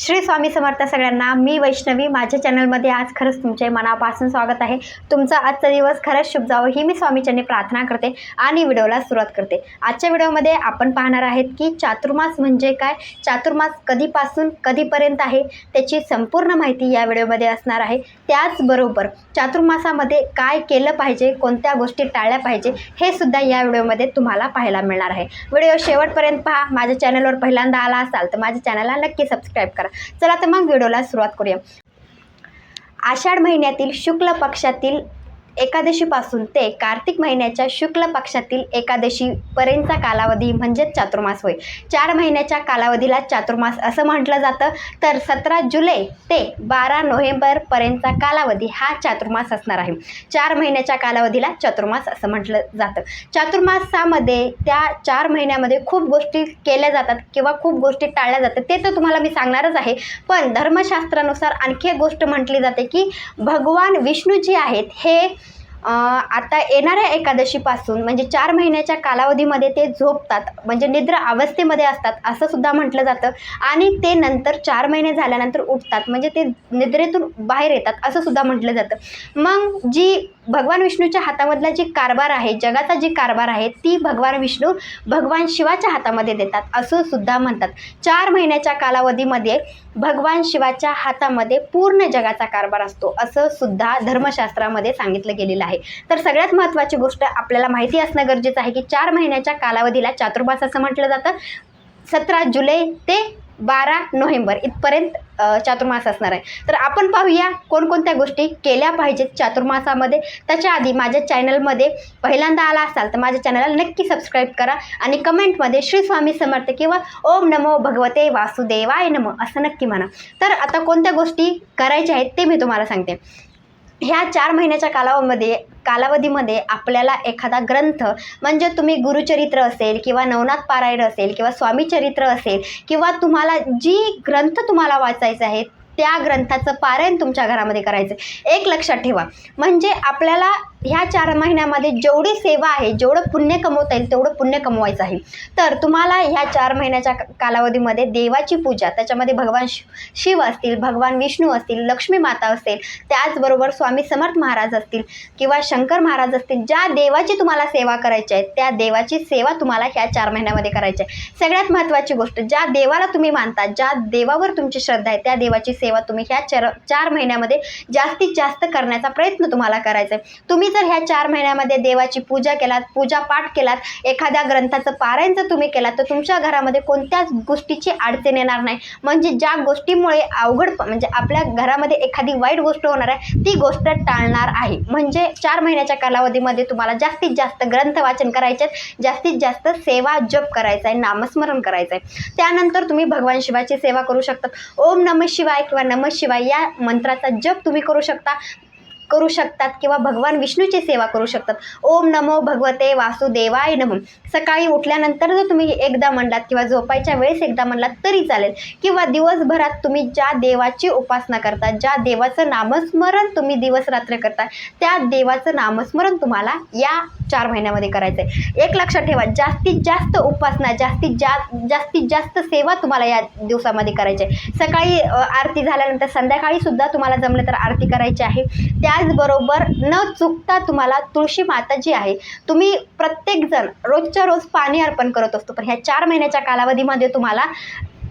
श्री स्वामी समर्थ सगळ्यांना मी वैष्णवी माझ्या चॅनलमध्ये आज खरंच तुमचे मनापासून स्वागत आहे. तुमचा आजचा दिवस खरंच शुभ जावं ही मी स्वामीचरणी प्रार्थना करते आणि व्हिडिओला सुरुवात करते. आजच्या व्हिडिओमध्ये आपण पाहणार आहेत की चातुर्मास म्हणजे काय? चातुर्मास कधीपासून कधीपर्यंत आहे? त्याची संपूर्ण माहिती या व्हिडिओमध्ये असणार आहे. त्याचबरोबर चातुर्मासामध्ये काय केलं पाहिजे? कोणत्या गोष्टी टाळल्या पाहिजे? हे सुद्धा या व्हिडिओमध्ये तुम्हाला पाहायला मिळणार आहे. व्हिडिओ शेवटपर्यंत पहा. माझ्या चॅनलवर पहिल्यांदा आला असाल तर माझ्या चॅनलला नक्की सबस्क्राईब करा. चला तर मग व्हिडिओला सुरुवात करूया. आषाढ महिन्यातील शुक्ल पक्षातील एकादशीपासून ते कार्तिक महिन्याच्या शुक्ल पक्षातील एकादशीपर्यंतचा कालावधी म्हणजेच चातुर्मास होय. चार महिन्याच्या कालावधीला चातुर्मास असं म्हटलं जातं. तर सतरा जुलै ते बारा नोव्हेंबरपर्यंतचा कालावधी हा चातुर्मास असणार आहे. चार महिन्याच्या कालावधीला चातुर्मास असं म्हटलं जातं. चातुर्मासामध्ये त्या चार महिन्यामध्ये खूप गोष्टी केल्या जातात किंवा खूप गोष्टी टाळल्या जातात ते तर तुम्हाला मी सांगणारच आहे. पण धर्मशास्त्रानुसार आणखी एक गोष्ट म्हटली जाते की भगवान विष्णू जे आहेत हे आता येणाऱ्या एकादशीपासून म्हणजे चार महिन्याच्या कालावधीमध्ये ते झोपतात म्हणजे निद्र अवस्थेमध्ये असतात असं सुद्धा म्हटलं जातं. आणि ते नंतर चार महिने झाल्यानंतर उठतात म्हणजे ते निद्रेतून बाहेर येतात असं सुद्धा म्हटलं जातं. मग जी भगवान विष्णूच्या हातामधला जी कारभार आहे जगाचा जी कारभार आहे ती भगवान विष्णू भगवान शिवाच्या हातामध्ये देतात असं सुद्धा म्हणतात. चार महिन्याच्या कालावधीमध्ये भगवान शिवाच्या हातामध्ये पूर्ण जगाचा कारभार असतो असं सुद्धा धर्मशास्त्रामध्ये सांगितलं गेलेलं आहे. तर सगळ्यात महत्त्वाची गोष्ट आपल्याला माहिती असणं गरजेचं आहे की चार महिन्याच्या कालावधीला चातुर्मास असं म्हटलं जातं. सतरा जुलै ते बारा नोव्हेंबर इथपर्यंत चातुर्मास असणार आहे. तर आपण पाहूया कोणकोणत्या गोष्टी केल्या पाहिजेत चातुर्मासामध्ये. त्याच्या आधी माझ्या चॅनलमध्ये पहिल्यांदा आला असाल तर माझ्या चॅनलला नक्की सबस्क्राईब करा आणि कमेंटमध्ये श्री स्वामी समर्थ किंवा ओम नमो भगवते वासुदेवाय नमो असं नक्की म्हणा. तर आता कोणत्या गोष्टी करायच्या आहेत ते मी तुम्हाला सांगते. ह्या चार महिन्याच्या कालावधीमध्ये कालावधीमध्ये आपल्याला एखादा ग्रंथ म्हणजे तुम्ही गुरुचरित्र असेल किंवा नवनाथ पारायण असेल किंवा स्वामीचरित्र असेल किंवा तुम्हाला जी ग्रंथ तुम्हाला वाचायचं आहे त्या ग्रंथाचं पारायण तुमच्या घरामध्ये करायचं आहे. एक लक्षात ठेवा म्हणजे आपल्याला ह्या चार महिन्यामध्ये जेवढी सेवा आहे जेवढं पुण्य कमवता येईल तेवढं पुण्य कमवायचं आहे. तर तुम्हाला ह्या चार महिन्याच्या का- कालावधीमध्ये देवाची पूजा त्याच्यामध्ये भगवान शिव असतील भगवान विष्णू असतील लक्ष्मी माता असेल त्याचबरोबर स्वामी समर्थ महाराज असतील किंवा शंकर महाराज असतील ज्या देवाची तुम्हाला सेवा करायची आहे त्या देवाची सेवा तुम्हाला ह्या चार महिन्यामध्ये करायची आहे. सगळ्यात महत्त्वाची गोष्ट ज्या देवाला तुम्ही मानता ज्या देवावर तुमची श्रद्धा आहे त्या देवाची सेवा तुम्ही ह्या चार चार महिन्यामध्ये जास्तीत जास्त करण्याचा प्रयत्न तुम्हाला करायचा आहे. तुम्ही जर ह्या चार महिन्यामध्ये देवाची पूजा केलात पूजा पाठ केलात एखाद्या ग्रंथाचं पारायण जर तुम्ही केलात तर तुमच्या घरामध्ये कोणत्याच गोष्टीची अडचण येणार नाही. म्हणजे ज्या गोष्टीमुळे अवघड प- म्हणजे आपल्या घरामध्ये एखादी वाईट गोष्ट होणार आहे ती गोष्ट टाळणार आहे. म्हणजे चार महिन्याच्या कालावधीमध्ये तुम्हाला जास्तीत जास्त ग्रंथ वाचन करायचे आहेत जास्तीत जास्त सेवा जप करायचा आहे नामस्मरण करायचं आहे. त्यानंतर तुम्ही भगवान शिवाची सेवा करू शकतात. ओम नम शिवाय किंवा नम शिवाय या मंत्राचा जप तुम्ही करू शकता. करू शकतात किंवा भगवान विष्णूची सेवा करू शकतात. ओम नमो भगवते वासुदेवाय नमो. सकाळी उठल्यानंतर जर तुम्ही एकदा म्हणलात किंवा झोपायच्या वेळेस एकदा म्हणलात तरी चालेल. किंवा दिवसभरात तुम्ही ज्या देवाची उपासना करता ज्या देवाचं नामस्मरण तुम्ही दिवस रात्र करता त्या देवाचं नामस्मरण तुम्हाला या चार महिन्यामध्ये करायचं आहे एक लक्षात ठेवा जास्तीत जास्त उपासना जास्तीत जा जास्तीत जास्त सेवा तुम्हाला या दिवसामध्ये करायची आहे सकाळी आरती झाल्यानंतर संध्याकाळी सुद्धा तुम्हाला जमलं तर आरती करायची आहे. त्या त्याचबरोबर न चुकता तुम्हाला तुळशी माता जी आहे तुम्ही प्रत्येकजण रोजच्या रोज पाणी अर्पण करत असतो. पण ह्या चार महिन्याच्या कालावधीमध्ये तुम्हाला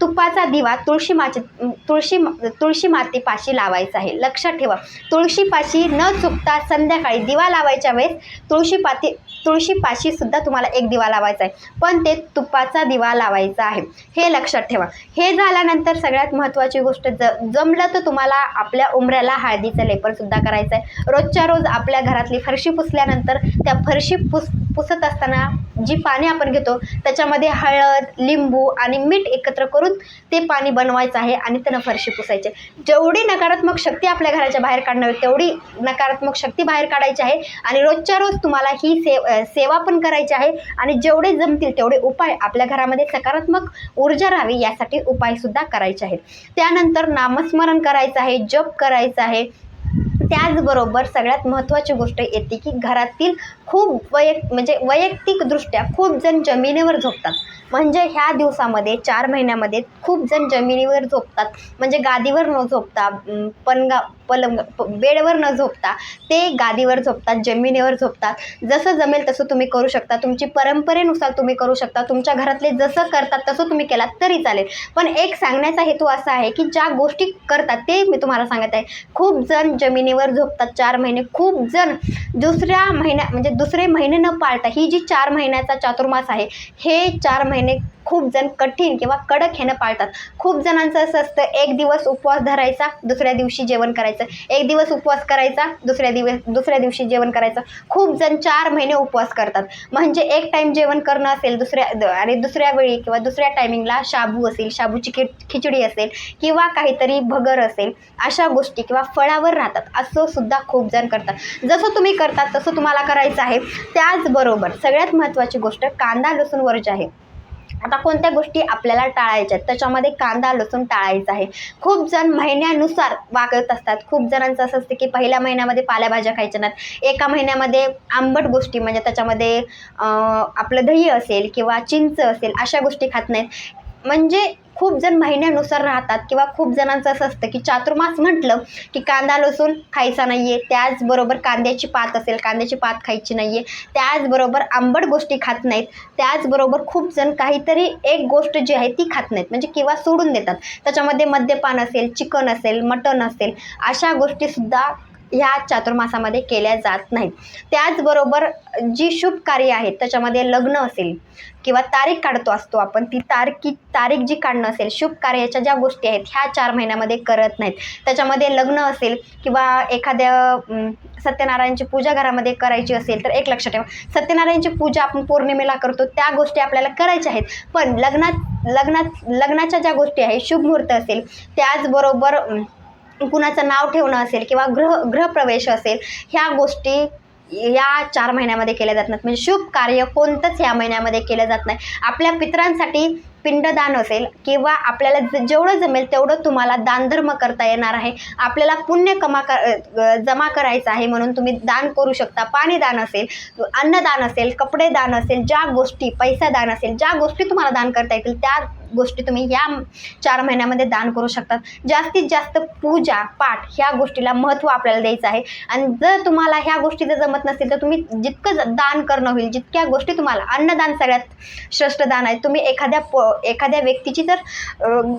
तुपाचा दिवा तुळशी माची तुळशी तुळशी मातेपाशी लावायचा आहे. लक्षात ठेवा तुळशीपाशी न चुकता संध्याकाळी दिवा लावायच्या वेळेस तुळशी पाती तुळशीपाशी सुद्धा तुम्हाला एक दिवा लावायचा आहे. पण ते तुपाचा दिवा लावायचा आहे. हे लक्षात ठेवा. हे झाल्यानंतर सगळ्यात महत्त्वाची गोष्ट ज जमलं तर तुम्हाला आपल्या उमऱ्याला हळदीचं लेपरसुद्धा करायचं आहे. रोजच्या रोज आपल्या घरातली फरशी पुसल्यानंतर त्या फरशी पुस पुसत असताना जी पाणी आपण घेतो त्याच्यामध्ये हळद लिंबू आणि मीठ एकत्र करून ते पाणी बनवायचं आहे आणि त्यांना फरशी पुसायचे. जेवढी नकारात्मक शक्ती आपल्या घराच्या बाहेर काढणार तेवढी नकारात्मक शक्ती बाहेर काढायची आहे आणि रोजच्या रोज तुम्हाला ही से सेवा पण करायची आहे आणि जेवढे जमतील तेवढे उपाय आपल्या घरामध्ये सकारात्मक ऊर्जा राहावी यासाठी उपायसुद्धा करायचे आहेत. त्यानंतर नामस्मरण करायचं आहे जप करायचं आहे त्याचबरोबर सगळ्यात महत्त्वाची गोष्ट येते की घरातील खूप वैयक म्हणजे वैयक्तिकदृष्ट्या खूप जण जमिनीवर झोपतात. म्हणजे ह्या दिवसामध्ये चार महिन्यामध्ये खूप जण जमिनीवर झोपतात. म्हणजे गादीवर न झोपता पनगा पलंगा पलंग प- बेडवर न झोपता ते गादीवर झोपतात जमिनीवर झोपतात. जसं जमेल तसं तुम्ही करू शकता. तुमची परंपरेनुसार तुम्ही करू शकता. तुमच्या घरातले जसं करतात तसं तुम्ही केलात तरी चालेल. पण एक सांगण्याचा हेतू असा आहे की ज्या गोष्टी करतात ते मी तुम्हाला सांगत आहे. खूप जण जमिनीवर झोपतात. चार महिने. खूप जण दुसऱ्या महिन्या म्हणजे दुसरे महिने न पाळता ही जी चार महिन्याचा चातुर्मास आहे हे चार महिने खूप जण कठीण किंवा कडक ह्यानं पाळतात. खूप जणांचं असं असतं एक दिवस उपवास धरायचा दुसऱ्या दिवशी जेवण करायचं. एक दिवस उपवास करायचा दुसऱ्या दिवस दुसऱ्या दिवशी जेवण करायचं. खूप जण चार महिने उपवास करतात. म्हणजे एक टाईम जेवण करणं असेल दुसऱ्या आणि दुसऱ्या वेळी किंवा दुसऱ्या टायमिंगला शाबू असेल शाबूची खि खिचडी असेल किंवा काहीतरी भगर असेल अशा गोष्टी किंवा फळावर राहतात. असं सुद्धा खूप जण करतात. जसं तुम्ही करतात तसं तुम्हाला करायचं आहे. त्याचबरोबर सगळ्यात महत्त्वाची गोष्ट कांदा लसूण वर्ज आहे. आता कोणत्या गोष्टी आपल्याला टाळायच्या आहेत? त्याच्यामध्ये कांदा लसूण टाळायचा आहे. खूप जण महिन्यानुसार वागत असतात. खूप जणांचं असं असतं की पहिल्या महिन्यामध्ये पालेभाज्या खायच्या नाहीत. एका महिन्यामध्ये आंबट गोष्टी म्हणजे त्याच्यामध्ये आपलं दही असेल किंवा चिंच असेल अशा गोष्टी खात नाहीत. म्हणजे खूप जण महिन्यानुसार राहतात किंवा खूप जणांचं असं असतं की चातुर्मास म्हटलं की कांदा लसूण खायचा नाही आहे त्याचबरोबर कांद्याची पात असेल कांद्याची पात खायची नाही आहे त्याचबरोबर आंबट गोष्टी खात नाहीत. त्याचबरोबर खूप जण काहीतरी एक गोष्ट जी आहे ती खात नाहीत. म्हणजे किंवा सोडून देतात. त्याच्यामध्ये मद्यपान असेल चिकन असेल मटण असेल अशा गोष्टीसुद्धा ह्या चातुर्मासामध्ये केल्या जात नाहीत. त्याचबरोबर जी शुभ कार्य आहेत त्याच्यामध्ये लग्न असेल किंवा तारीख काढतो असतो आपण ती तारखी तारीख जी काढणं असेल शुभ कार्याच्या ज्या गोष्टी आहेत ह्या चार महिन्यामध्ये करत नाहीत. त्याच्यामध्ये लग्न असेल किंवा एखाद्या सत्यनारायणची पूजा घरामध्ये करायची असेल तर एक लक्षात ठेवा. सत्यनारायणची पूजा आपण पौर्णिमेला करतो त्या गोष्टी आपल्याला करायच्या आहेत. पण लग्नात लग्नात लग्नाच्या ज्या गोष्टी आहेत शुभ मुहूर्त असेल त्याचबरोबर कुणाचं नाव ठेवणं असेल किंवा ग्रह ग्रहप्रवेश असेल ह्या गोष्टी या चार महिन्यामध्ये केल्या जात नाहीत. म्हणजे शुभ कार्य कोणतंच या महिन्यामध्ये केलं जात नाही. आपल्या पितरांसाठी पिंडदान असेल किंवा आपल्याला ज- जेवढं जमेल तेवढं तुम्हाला दानधर्म करता येणार आहे. आपल्याला पुण्य कमा कर जमा करायचं आहे म्हणून तुम्ही दान करू शकता. पाणी दान असेल अन्नदान असेल कपडे दान असेल ज्या गोष्टी पैसा दान असेल ज्या गोष्टी तुम्हाला दान करता येतील त्या गोष्टी तुम्ही या चार महिन्यामध्ये दान करू शकतात. जास्तीत जास्त पूजा पाठ ह्या गोष्टीला महत्त्व आपल्याला द्यायचं आहे. आणि जर तुम्हाला ह्या गोष्टी जर जमत नसतील तर तुम्ही जितकं ज- दान करणं होईल जितक्या गोष्टी तुम्हाला अन्नदान सगळ्यात श्रेष्ठ दान आहे. तुम्ही एखाद्या प एखाद्या व्यक्तीची जर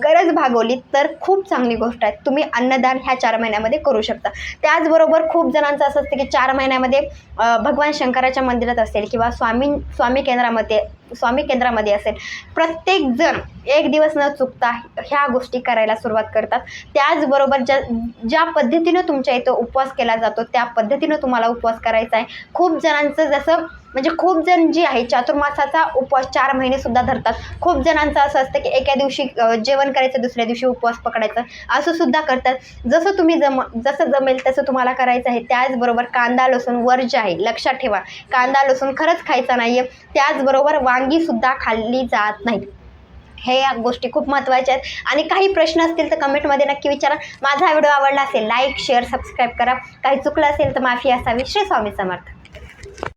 गरज भागवली तर खूप चांगली गोष्ट आहे. तुम्ही अन्नदान ह्या चार महिन्यामध्ये करू शकता. त्याचबरोबर खूप जणांचं असं असतं की चार महिन्यामध्ये भगवान शंकराच्या मंदिरात असेल किंवा स्वामी स्वामी केंद्रामध्ये स्वामी केंद्रामध्ये असेल. प्रत्येक जण एक दिवस न चुकता ह्या गोष्टी करायला सुरुवात करतात. त्याचबरोबर ज्या ज्या पद्धतीनं तुमच्या इथं उपवास केला जातो त्या पद्धतीनं तुम्हाला उपवास करायचा आहे. खूप जणांचं जसं म्हणजे खूप जण जी आहे चातुर्मासाचा उपवास चार महिने सुद्धा धरतात. खूप जणांचं असं असतं की एका दिवशी जेवण करायचं दुसऱ्या दिवशी उपवास पकडायचं. असं सुद्धा करतात. जसं तुम्ही जम जसं जमेल तसं तुम्हाला करायचं आहे. त्याचबरोबर कांदा लसूण वर्ज आहे लक्षात ठेवा. कांदा लसूण खरंच खायचा नाही आहे त्याचबरोबर वांगीसुद्धा खाल्ली जात नाहीत. हे या गोष्टी खूप महत्त्वाच्या आहेत. आणि काही प्रश्न असतील तर कमेंटमध्ये नक्की विचारा. माझा व्हिडिओ आवडला असेल लाईक शेअर सबस्क्राईब करा. काही चुकलं असेल तर माफी असावी. श्री स्वामी समर्थ.